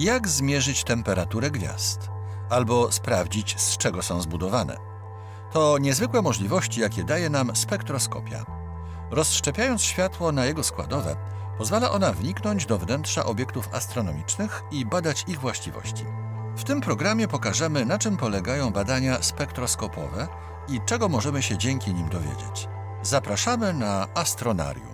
Jak zmierzyć temperaturę gwiazd? Albo sprawdzić, z czego są zbudowane? To niezwykłe możliwości, jakie daje nam spektroskopia. Rozszczepiając światło na jego składowe, pozwala ona wniknąć do wnętrza obiektów astronomicznych i badać ich właściwości. W tym programie pokażemy, na czym polegają badania spektroskopowe i czego możemy się dzięki nim dowiedzieć. Zapraszamy na Astronarium.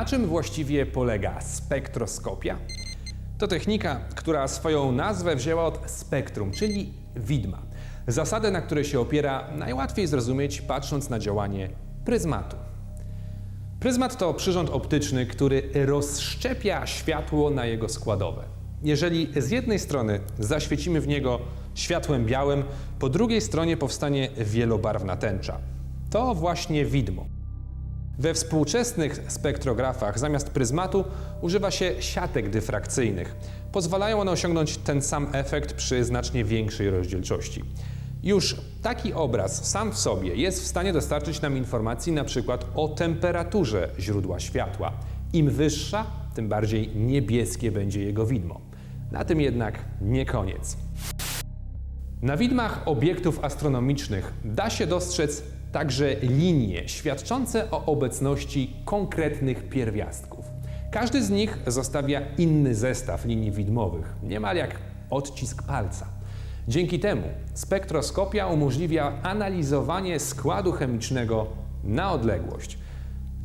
Na czym właściwie polega spektroskopia? To technika, która swoją nazwę wzięła od spektrum, czyli widma. Zasadę, na której się opiera, najłatwiej zrozumieć patrząc na działanie pryzmatu. Pryzmat to przyrząd optyczny, który rozszczepia światło na jego składowe. Jeżeli z jednej strony zaświecimy w niego światłem białym, po drugiej stronie powstanie wielobarwna tęcza. To właśnie widmo. We współczesnych spektrografach zamiast pryzmatu używa się siatek dyfrakcyjnych. Pozwalają one osiągnąć ten sam efekt przy znacznie większej rozdzielczości. Już taki obraz sam w sobie jest w stanie dostarczyć nam informacji na przykład o temperaturze źródła światła. Im wyższa, tym bardziej niebieskie będzie jego widmo. Na tym jednak nie koniec. Na widmach obiektów astronomicznych da się dostrzec także linie świadczące o obecności konkretnych pierwiastków. Każdy z nich zostawia inny zestaw linii widmowych, niemal jak odcisk palca. Dzięki temu spektroskopia umożliwia analizowanie składu chemicznego na odległość.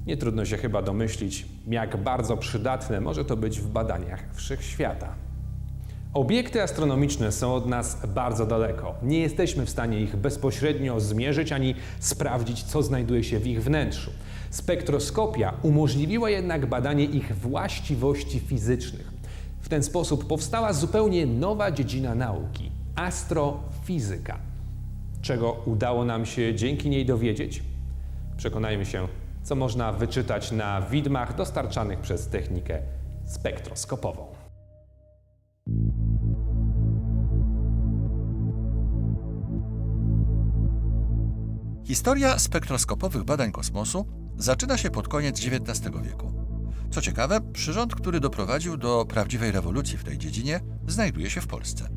Nie trudno się chyba domyślić, jak bardzo przydatne może to być w badaniach wszechświata. Obiekty astronomiczne są od nas bardzo daleko. Nie jesteśmy w stanie ich bezpośrednio zmierzyć ani sprawdzić, co znajduje się w ich wnętrzu. Spektroskopia umożliwiła jednak badanie ich właściwości fizycznych. W ten sposób powstała zupełnie nowa dziedzina nauki astrofizyka. Czego udało nam się dzięki niej dowiedzieć? Przekonajmy się, co można wyczytać na widmach dostarczanych przez technikę spektroskopową. Historia spektroskopowych badań kosmosu zaczyna się pod koniec XIX wieku. Co ciekawe, przyrząd, który doprowadził do prawdziwej rewolucji w tej dziedzinie, znajduje się w Polsce.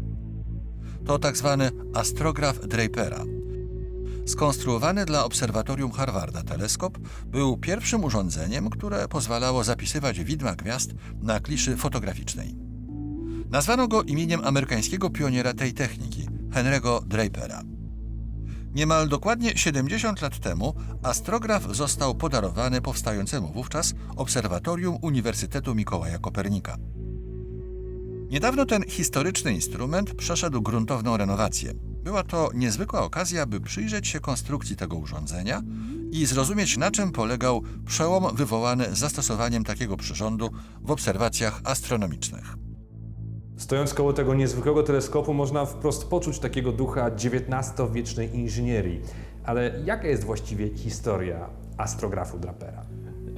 To tak zwany astrograf Drapera. Skonstruowany dla obserwatorium Harvarda teleskop był pierwszym urządzeniem, które pozwalało zapisywać widma gwiazd na kliszy fotograficznej. Nazwano go imieniem amerykańskiego pioniera tej techniki, Henry'ego Drapera. Niemal dokładnie 70 lat temu astrograf został podarowany powstającemu wówczas Obserwatorium Uniwersytetu Mikołaja Kopernika. Niedawno ten historyczny instrument przeszedł gruntowną renowację. Była to niezwykła okazja, by przyjrzeć się konstrukcji tego urządzenia i zrozumieć, na czym polegał przełom wywołany zastosowaniem takiego przyrządu w obserwacjach astronomicznych. Stojąc koło tego niezwykłego teleskopu, można wprost poczuć takiego ducha XIX-wiecznej inżynierii. Ale jaka jest właściwie historia astrografu Drapera?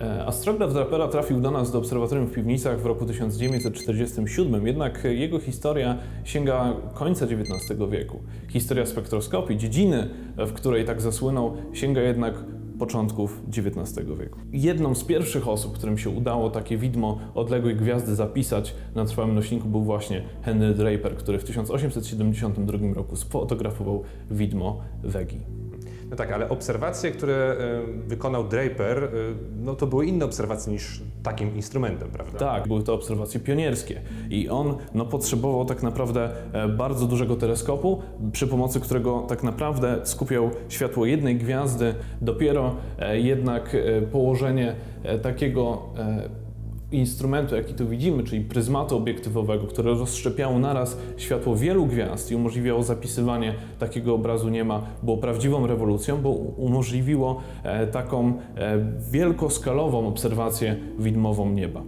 E, Astrograf Drapera trafił do nas do obserwatorium w Piwnicach w roku 1947, jednak jego historia sięga końca XIX wieku. Historia spektroskopii, dziedziny, w której tak zasłynął, sięga jednak początków XIX wieku. Jedną z pierwszych osób, którym się udało takie widmo odległej gwiazdy zapisać na trwałym nośniku był właśnie Henry Draper, który w 1872 roku sfotografował widmo Wegi. No tak, ale obserwacje, które wykonał Draper, e, no to były inne obserwacje niż takim instrumentem, prawda? Tak, były to obserwacje pionierskie i on no, potrzebował tak naprawdę e, bardzo dużego teleskopu, przy pomocy którego tak naprawdę skupiał światło jednej gwiazdy. Dopiero e, jednak e, położenie takiego instrumentu, jaki tu widzimy, czyli pryzmatu obiektywowego, które rozszczepiało naraz światło wielu gwiazd i umożliwiało zapisywanie takiego obrazu nieba, było prawdziwą rewolucją, bo umożliwiło e, taką e, wielkoskalową obserwację widmową nieba.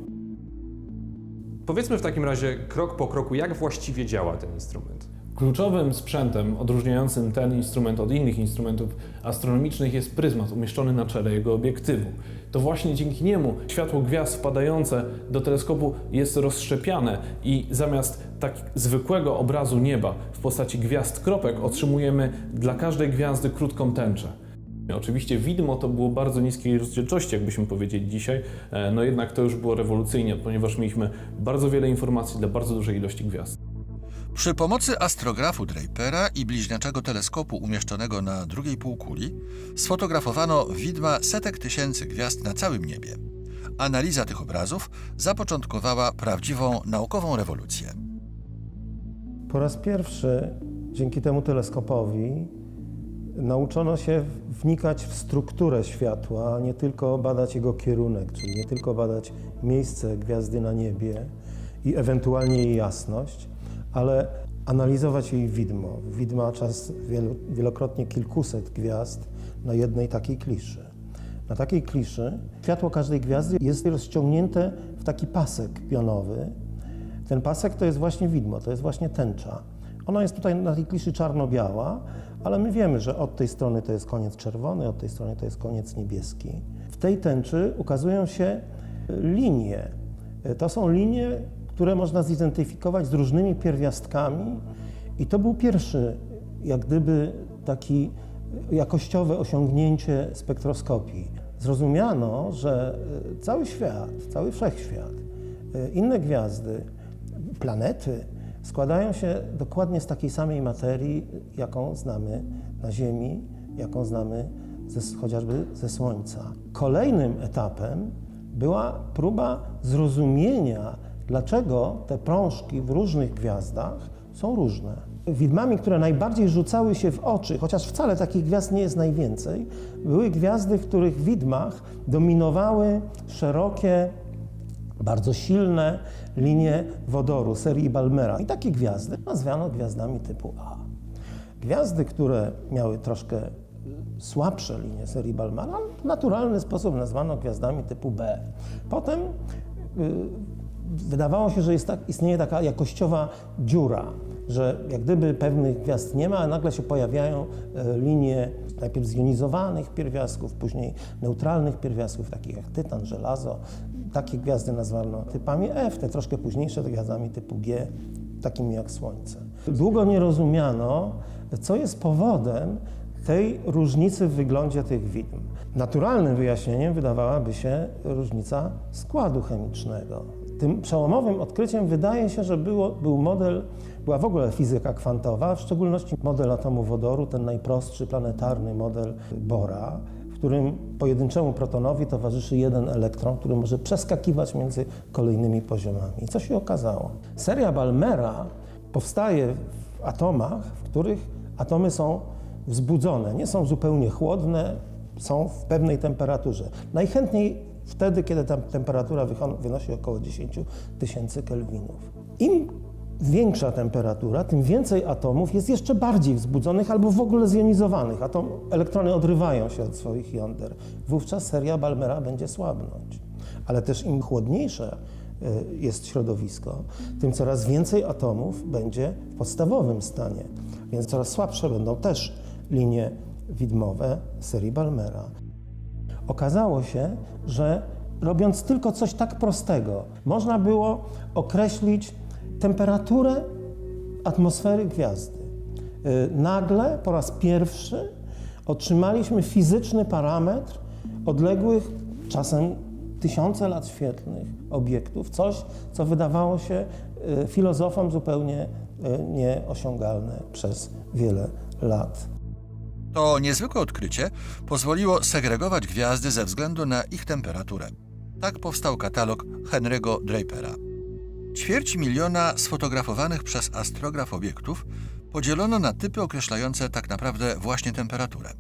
Powiedzmy w takim razie krok po kroku, jak właściwie działa ten instrument. Kluczowym sprzętem odróżniającym ten instrument od innych instrumentów astronomicznych jest pryzmat umieszczony na czele jego obiektywu. To właśnie dzięki niemu światło gwiazd wpadające do teleskopu jest rozszczepiane i zamiast tak zwykłego obrazu nieba w postaci gwiazd kropek otrzymujemy dla każdej gwiazdy krótką tęczę. Oczywiście widmo to było bardzo niskiej rozdzielczości, jakbyśmy powiedzieli dzisiaj, e, no jednak to już było rewolucyjnie, ponieważ mieliśmy bardzo wiele informacji dla bardzo dużej ilości gwiazd. Przy pomocy astrografu Drapera i bliźniaczego teleskopu umieszczonego na drugiej półkuli sfotografowano widma setek tysięcy gwiazd na całym niebie. Analiza tych obrazów zapoczątkowała prawdziwą naukową rewolucję. Po raz pierwszy dzięki temu teleskopowi nauczono się wnikać w strukturę światła, a nie tylko badać jego kierunek, czyli nie tylko badać miejsce gwiazdy na niebie i ewentualnie jej jasność, ale analizować jej widmo. Widma czas wielokrotnie kilkuset gwiazd na jednej takiej kliszy. Na takiej kliszy światło każdej gwiazdy jest rozciągnięte w taki pasek pionowy, ten pasek to jest właśnie widmo, to jest właśnie tęcza. Ona jest tutaj na tej kliszy czarno-biała, ale my wiemy, że od tej strony to jest koniec czerwony, od tej strony to jest koniec niebieski. W tej tęczy ukazują się linie. To są linie, które można zidentyfikować z różnymi pierwiastkami i to był pierwszy, jak gdyby taki jakościowe osiągnięcie spektroskopii. Zrozumiano, że e, cały świat, cały wszechświat, e, inne gwiazdy, planety składają się dokładnie z takiej samej materii, jaką znamy na Ziemi, jaką znamy ze, chociażby ze Słońca. Kolejnym etapem była próba zrozumienia, dlaczego te prążki w różnych gwiazdach są różne. Widmami, które najbardziej rzucały się w oczy, chociaż wcale takich gwiazd nie jest najwięcej, były gwiazdy, w których widmach dominowały szerokie, bardzo silne linie wodoru serii Balmera. I takie gwiazdy nazwano gwiazdami typu A. Gwiazdy, które miały troszkę słabsze linie serii Balmera, w naturalny sposób nazwano gwiazdami typu B. Potem y, wydawało się, że tak, istnieje taka jakościowa dziura, że jak gdyby pewnych gwiazd nie ma, a nagle się pojawiają e, linie najpierw zjonizowanych pierwiastków, później neutralnych pierwiastków, takich jak tytan, żelazo. Takie gwiazdy nazwano typami F, te troszkę późniejsze gwiazdami typu G, takimi jak Słońce. Długo nie rozumiano, co jest powodem tej różnicy w wyglądzie tych widm. Naturalnym wyjaśnieniem wydawałaby się różnica składu chemicznego. Tym przełomowym odkryciem wydaje się, że było, był model, była w ogóle fizyka kwantowa, w szczególności model atomu wodoru, ten najprostszy planetarny model Bora, w którym pojedynczemu protonowi towarzyszy jeden elektron, który może przeskakiwać między kolejnymi poziomami. I co się okazało? Seria Balmera powstaje w atomach, w których atomy są wzbudzone, nie są zupełnie chłodne, są w pewnej temperaturze. Najchętniej wtedy, kiedy ta temperatura wynosi około 10 tysięcy kelwinów. Im większa temperatura, tym więcej atomów jest jeszcze bardziej wzbudzonych albo w ogóle zjonizowanych. Atom, elektrony odrywają się od swoich jąder. Wówczas seria Balmera będzie słabnąć. Ale też im chłodniejsze y, jest środowisko, tym coraz więcej atomów będzie w podstawowym stanie, więc coraz słabsze będą też linie widmowe serii Balmera. Okazało się, że robiąc tylko coś tak prostego, można było określić temperaturę atmosfery gwiazdy. Y, Nagle po raz pierwszy otrzymaliśmy fizyczny parametr odległych czasem tysiące lat świetlnych obiektów, coś, co wydawało się y, filozofom zupełnie y, nieosiągalne przez wiele lat. To niezwykłe odkrycie pozwoliło segregować gwiazdy ze względu na ich temperaturę. Tak powstał katalog Henry'ego Drapera. Ćwierć miliona sfotografowanych przez astrograf obiektów podzielono na typy określające tak naprawdę właśnie temperaturę.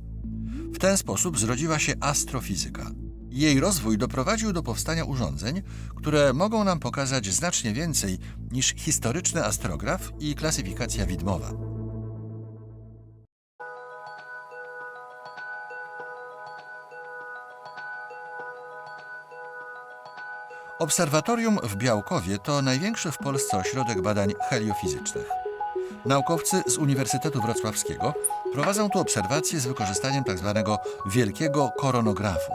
W ten sposób zrodziła się astrofizyka. Jej rozwój doprowadził do powstania urządzeń, które mogą nam pokazać znacznie więcej niż historyczny astrograf i klasyfikacja widmowa. Obserwatorium w Białkowie to największy w Polsce ośrodek badań heliofizycznych. Naukowcy z Uniwersytetu Wrocławskiego prowadzą tu obserwacje z wykorzystaniem tzw. wielkiego koronografu.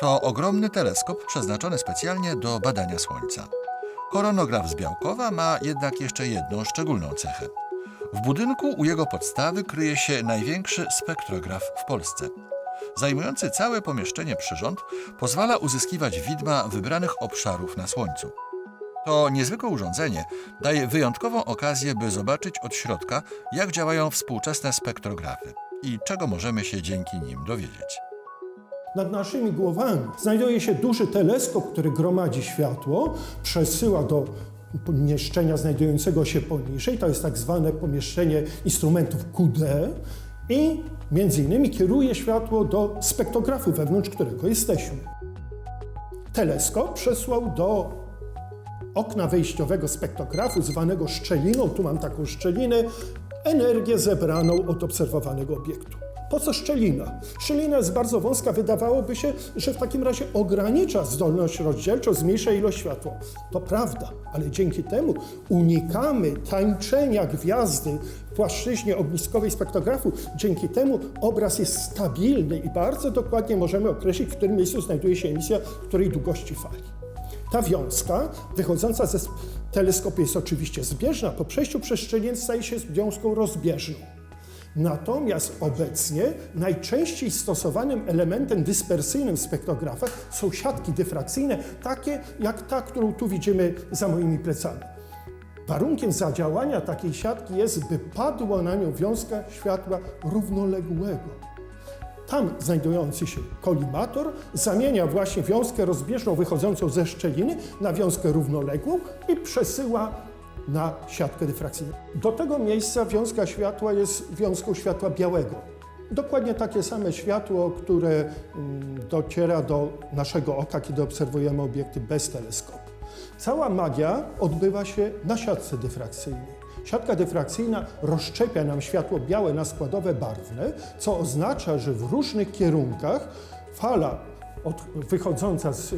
To ogromny teleskop przeznaczony specjalnie do badania Słońca. Koronograf z Białkowa ma jednak jeszcze jedną szczególną cechę. W budynku u jego podstawy kryje się największy spektrograf w Polsce. Zajmujący całe pomieszczenie przyrząd pozwala uzyskiwać widma wybranych obszarów na Słońcu. To niezwykłe urządzenie daje wyjątkową okazję, by zobaczyć od środka, jak działają współczesne spektrografy i czego możemy się dzięki nim dowiedzieć. Nad naszymi głowami znajduje się duży teleskop, który gromadzi światło, przesyła do pomieszczenia znajdującego się poniżej, to jest tak zwane pomieszczenie instrumentów QD i między innymi kieruje światło do spektrografu, wewnątrz którego jesteśmy. Teleskop przesłał do okna wejściowego spektrografu, zwanego szczeliną, tu mam taką szczelinę, energię zebraną od obserwowanego obiektu. Po co szczelina? Szczelina jest bardzo wąska, wydawałoby się, że w takim razie ogranicza zdolność rozdzielczą, zmniejsza ilość światła. To prawda, ale dzięki temu unikamy tańczenia gwiazdy w płaszczyźnie ogniskowej spektrografu. Dzięki temu obraz jest stabilny i bardzo dokładnie możemy określić, w którym miejscu znajduje się emisja której długości fali. Ta wiązka wychodząca ze teleskopu jest oczywiście zbieżna, po przejściu przez szczelinę staje się wiązką rozbieżną. Natomiast obecnie najczęściej stosowanym elementem dyspersyjnym w spektrografach są siatki dyfrakcyjne, takie jak ta, którą tu widzimy za moimi plecami. Warunkiem zadziałania takiej siatki jest, by padło na nią wiązka światła równoległego. Tam znajdujący się kolimator zamienia właśnie wiązkę rozbieżną wychodzącą ze szczeliny na wiązkę równoległą i przesyła na siatkę dyfrakcyjną. Do tego miejsca wiązka światła jest wiązką światła białego. Dokładnie takie same światło, które mm, dociera do naszego oka, kiedy obserwujemy obiekty bez teleskopu. Cała magia odbywa się na siatce dyfrakcyjnej. Siatka dyfrakcyjna rozszczepia nam światło białe na składowe barwne, co oznacza, że w różnych kierunkach fala od, wychodząca z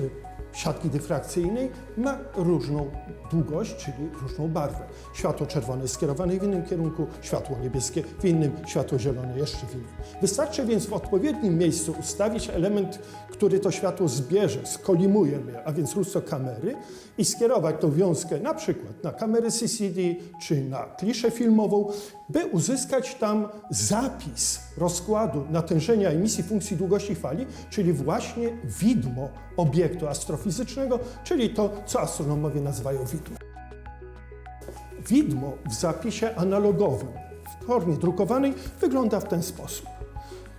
siatki dyfrakcyjnej ma różną długość, czyli różną barwę. Światło czerwone jest skierowane w innym kierunku, światło niebieskie w innym, światło zielone jeszcze w innym. Wystarczy więc w odpowiednim miejscu ustawić element, który to światło zbierze, skolimuje je, a więc lustro kamery i skierować tą wiązkę na przykład na kamerę CCD czy na kliszę filmową, by uzyskać tam zapis rozkładu natężenia emisji funkcji długości fali, czyli właśnie widmo obiektu astrofizycznego, czyli to, co astronomowie nazywają widmo. Widmo w zapisie analogowym w formie drukowanej wygląda w ten sposób.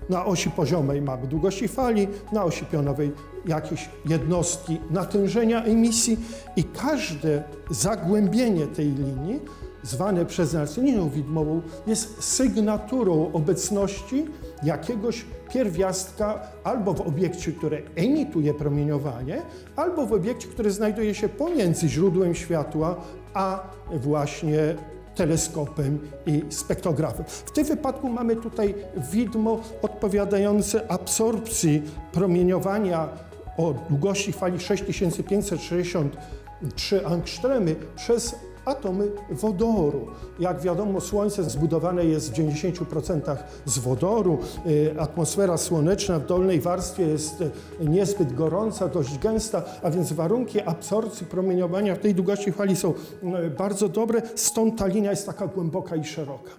Na osi poziomej mamy długości fali, na osi pionowej jakieś jednostki natężenia emisji i każde zagłębienie tej linii, zwane przez nas linią widmową, jest sygnaturą obecności jakiegoś pierwiastka albo w obiekcie, który emituje promieniowanie, albo w obiekcie, który znajduje się pomiędzy źródłem światła, a właśnie teleskopem i spektrografem. W tym wypadku mamy tutaj widmo odpowiadające absorpcji promieniowania o długości fali 6563 angstremy przez atomy wodoru. Jak wiadomo, Słońce zbudowane jest w 90% z wodoru. Y, Atmosfera słoneczna w dolnej warstwie jest y, niezbyt gorąca, dość gęsta, a więc warunki absorpcji promieniowania w tej długości fali są y, bardzo dobre, stąd ta linia jest taka głęboka i szeroka.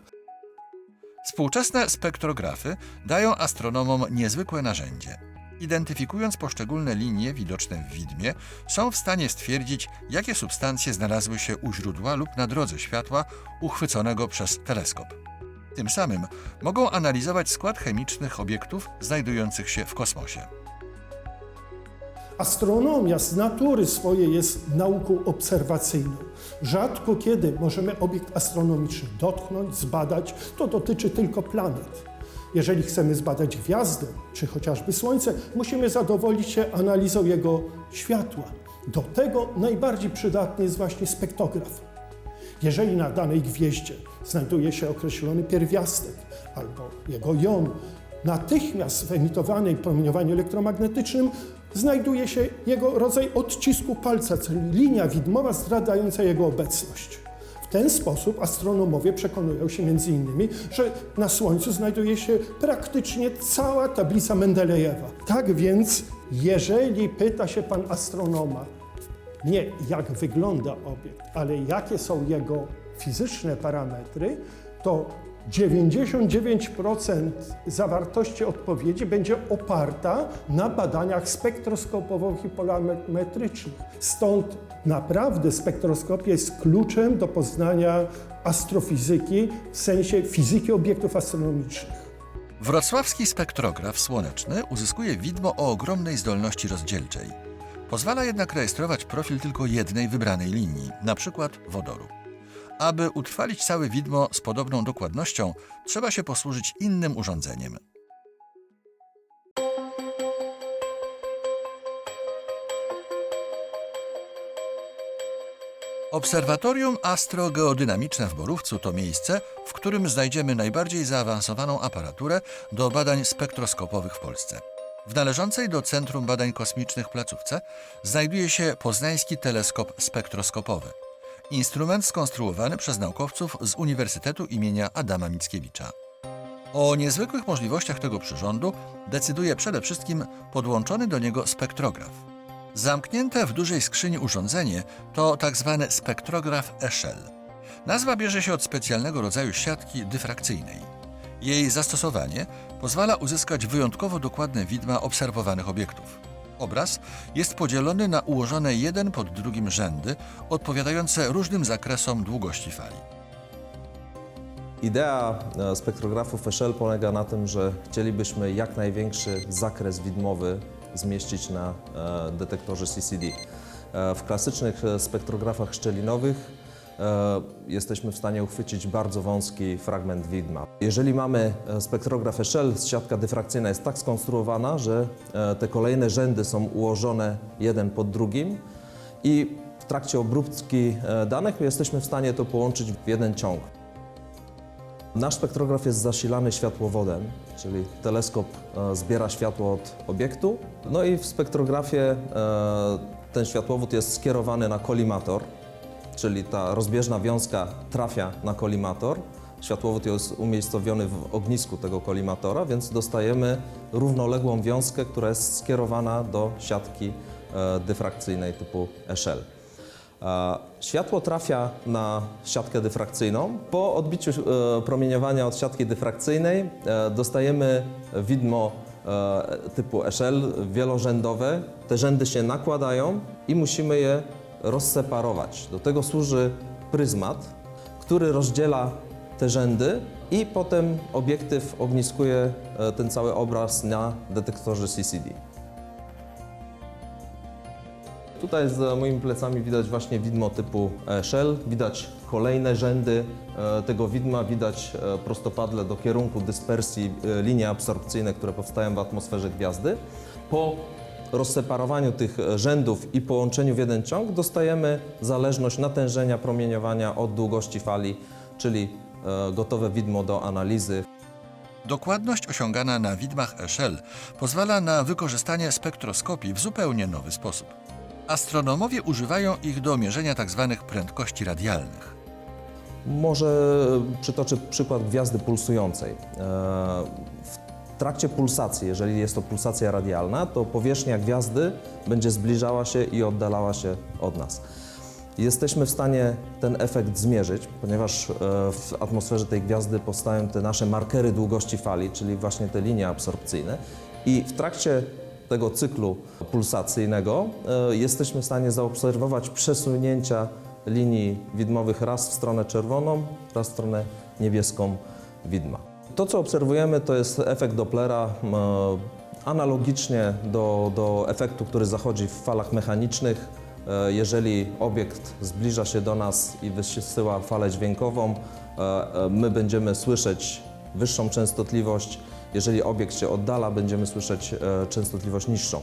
Współczesne spektrografy dają astronomom niezwykłe narzędzie. Identyfikując poszczególne linie widoczne w widmie, są w stanie stwierdzić, jakie substancje znalazły się u źródła lub na drodze światła uchwyconego przez teleskop. Tym samym mogą analizować skład chemicznych obiektów znajdujących się w kosmosie. Astronomia z natury swojej jest nauką obserwacyjną. Rzadko kiedy możemy obiekt astronomiczny dotknąć, zbadać, to dotyczy tylko planet. Jeżeli chcemy zbadać gwiazdę, czy chociażby Słońce, musimy zadowolić się analizą jego światła. Do tego najbardziej przydatny jest właśnie spektrograf. Jeżeli na danej gwieździe znajduje się określony pierwiastek albo jego jon, natychmiast w emitowanej promieniowaniu elektromagnetycznym znajduje się jego rodzaj odcisku palca, czyli linia widmowa zdradzająca jego obecność. Ten sposób astronomowie przekonują się między innymi, że na Słońcu znajduje się praktycznie cała tablica Mendelejewa. Tak więc, jeżeli pyta się pan astronoma, nie jak wygląda obiekt, ale jakie są jego fizyczne parametry, to 99% zawartości odpowiedzi będzie oparta na badaniach spektroskopowych i. Stąd naprawdę spektroskopia jest kluczem do poznania astrofizyki w sensie fizyki obiektów astronomicznych. Wrocławski spektrograf słoneczny uzyskuje widmo o ogromnej zdolności rozdzielczej. Pozwala jednak rejestrować profil tylko jednej wybranej linii, np. wodoru. Aby utrwalić całe widmo z podobną dokładnością, trzeba się posłużyć innym urządzeniem. Obserwatorium Astrogeodynamiczne w Borówcu to miejsce, w którym znajdziemy najbardziej zaawansowaną aparaturę do badań spektroskopowych w Polsce. W należącej do Centrum Badań Kosmicznych placówce znajduje się Poznański Teleskop Spektroskopowy. Instrument skonstruowany przez naukowców z Uniwersytetu imienia Adama Mickiewicza. O niezwykłych możliwościach tego przyrządu decyduje przede wszystkim podłączony do niego spektrograf. Zamknięte w dużej skrzyni urządzenie to tak zwany spektrograf Eszel. Nazwa bierze się od specjalnego rodzaju siatki dyfrakcyjnej. Jej zastosowanie pozwala uzyskać wyjątkowo dokładne widma obserwowanych obiektów. Obraz jest podzielony na ułożone jeden pod drugim rzędy, odpowiadające różnym zakresom długości fali. Idea e, spektrografów Eszel polega na tym, że chcielibyśmy jak największy zakres widmowy zmieścić na e, detektorze CCD. E, W klasycznych spektrografach szczelinowych jesteśmy w stanie uchwycić bardzo wąski fragment widma. Jeżeli mamy e, spektrograf Eszel, siatka dyfrakcyjna jest tak skonstruowana, że e, te kolejne rzędy są ułożone jeden pod drugim i w trakcie obróbki e, danych jesteśmy w stanie to połączyć w jeden ciąg. Nasz spektrograf jest zasilany światłowodem, czyli teleskop e, zbiera światło od obiektu. No i w spektrografie e, ten światłowód jest skierowany na kolimator, czyli ta rozbieżna wiązka trafia na kolimator. Światłowód jest umiejscowiony w ognisku tego kolimatora, więc dostajemy równoległą wiązkę, która jest skierowana do siatki e, dyfrakcyjnej typu Eszel. E, Światło trafia na siatkę dyfrakcyjną. Po odbiciu e, promieniowania od siatki dyfrakcyjnej e, dostajemy widmo e, typu Eszel wielorzędowe. Te rzędy się nakładają i musimy je rozseparować. Do tego służy pryzmat, który rozdziela te rzędy i potem obiektyw ogniskuje e, ten cały obraz na detektorze CCD. Tutaj za moimi plecami widać właśnie widmo typu e, Shell, widać kolejne rzędy e, tego widma, widać e, prostopadle do kierunku dyspersji e, linie absorpcyjne, które powstają w atmosferze gwiazdy. Po rozseparowaniu tych rzędów i połączeniu w jeden ciąg dostajemy zależność natężenia promieniowania od długości fali, czyli e, gotowe widmo do analizy. Dokładność osiągana na widmach Eszel pozwala na wykorzystanie spektroskopii w zupełnie nowy sposób. Astronomowie używają ich do mierzenia tzw. prędkości radialnych. Może przytoczę przykład gwiazdy pulsującej. E, W trakcie pulsacji, jeżeli jest to pulsacja radialna, to powierzchnia gwiazdy będzie zbliżała się i oddalała się od nas. Jesteśmy w stanie ten efekt zmierzyć, ponieważ e, w atmosferze tej gwiazdy powstają te nasze markery długości fali, czyli właśnie te linie absorpcyjne. I w trakcie tego cyklu pulsacyjnego e, jesteśmy w stanie zaobserwować przesunięcia linii widmowych raz w stronę czerwoną, raz w stronę niebieską widma. To, co obserwujemy, to jest efekt Dopplera, m, analogicznie do, do efektu, który zachodzi w falach mechanicznych. E, Jeżeli obiekt zbliża się do nas i wysyła falę dźwiękową, e, e, my będziemy słyszeć wyższą częstotliwość. Jeżeli obiekt się oddala, będziemy słyszeć e, częstotliwość niższą.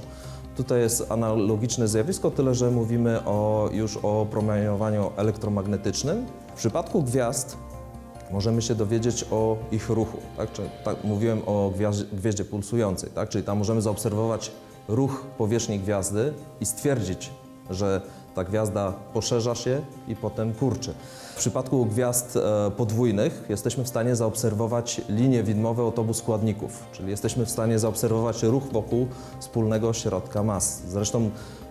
Tutaj jest analogiczne zjawisko, tyle że mówimy o, już o promieniowaniu elektromagnetycznym. W przypadku gwiazd możemy się dowiedzieć o ich ruchu. Tak? Czy, tak, mówiłem o gwiazdzie, gwieździe pulsującej, tak? czyli tam możemy zaobserwować ruch powierzchni gwiazdy i stwierdzić, że ta gwiazda poszerza się i potem kurczy. W przypadku gwiazd e, podwójnych jesteśmy w stanie zaobserwować linie widmowe od obu składników, czyli jesteśmy w stanie zaobserwować ruch wokół wspólnego środka mas. Zresztą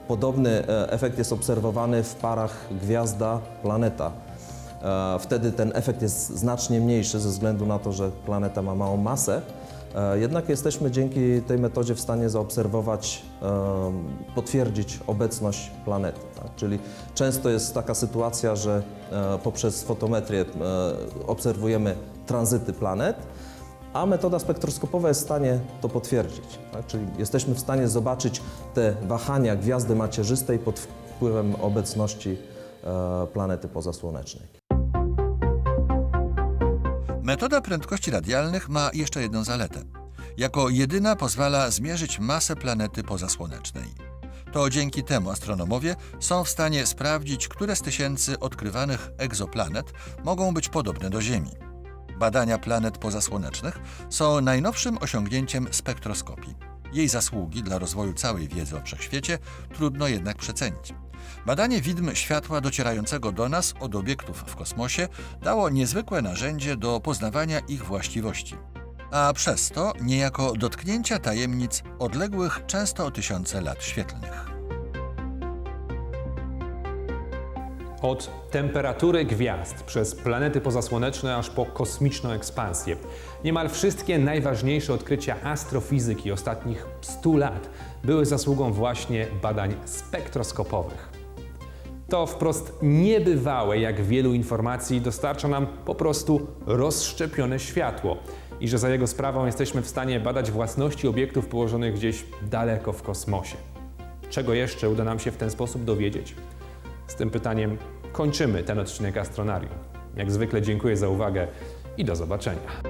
podobny e, efekt jest obserwowany w parach gwiazda-planeta. E, Wtedy ten efekt jest znacznie mniejszy ze względu na to, że planeta ma małą masę. E, Jednak jesteśmy dzięki tej metodzie w stanie zaobserwować, em, potwierdzić obecność planety. Tak? Czyli często jest taka sytuacja, że e, poprzez fotometrię e, obserwujemy tranzyty planet, a metoda spektroskopowa jest w stanie to potwierdzić. Tak? Czyli jesteśmy w stanie zobaczyć te wahania gwiazdy macierzystej pod wpływem obecności e, planety pozasłonecznej. Metoda prędkości radialnych ma jeszcze jedną zaletę. Jako jedyna pozwala zmierzyć masę planety pozasłonecznej. To dzięki temu astronomowie są w stanie sprawdzić, które z tysięcy odkrywanych egzoplanet mogą być podobne do Ziemi. Badania planet pozasłonecznych są najnowszym osiągnięciem spektroskopii. Jej zasługi dla rozwoju całej wiedzy o wszechświecie trudno jednak przecenić. Badanie widm światła docierającego do nas od obiektów w kosmosie dało niezwykłe narzędzie do poznawania ich właściwości, a przez to niejako dotknięcia tajemnic odległych często o tysiące lat świetlnych. Od temperatury gwiazd przez planety pozasłoneczne aż po kosmiczną ekspansję. Niemal wszystkie najważniejsze odkrycia astrofizyki ostatnich 100 lat były zasługą właśnie badań spektroskopowych. To wprost niebywałe, jak wielu informacji dostarcza nam po prostu rozszczepione światło i że za jego sprawą jesteśmy w stanie badać własności obiektów położonych gdzieś daleko w kosmosie. Czego jeszcze uda nam się w ten sposób dowiedzieć? Z tym pytaniem kończymy ten odcinek Astronarium. Jak zwykle dziękuję za uwagę i do zobaczenia.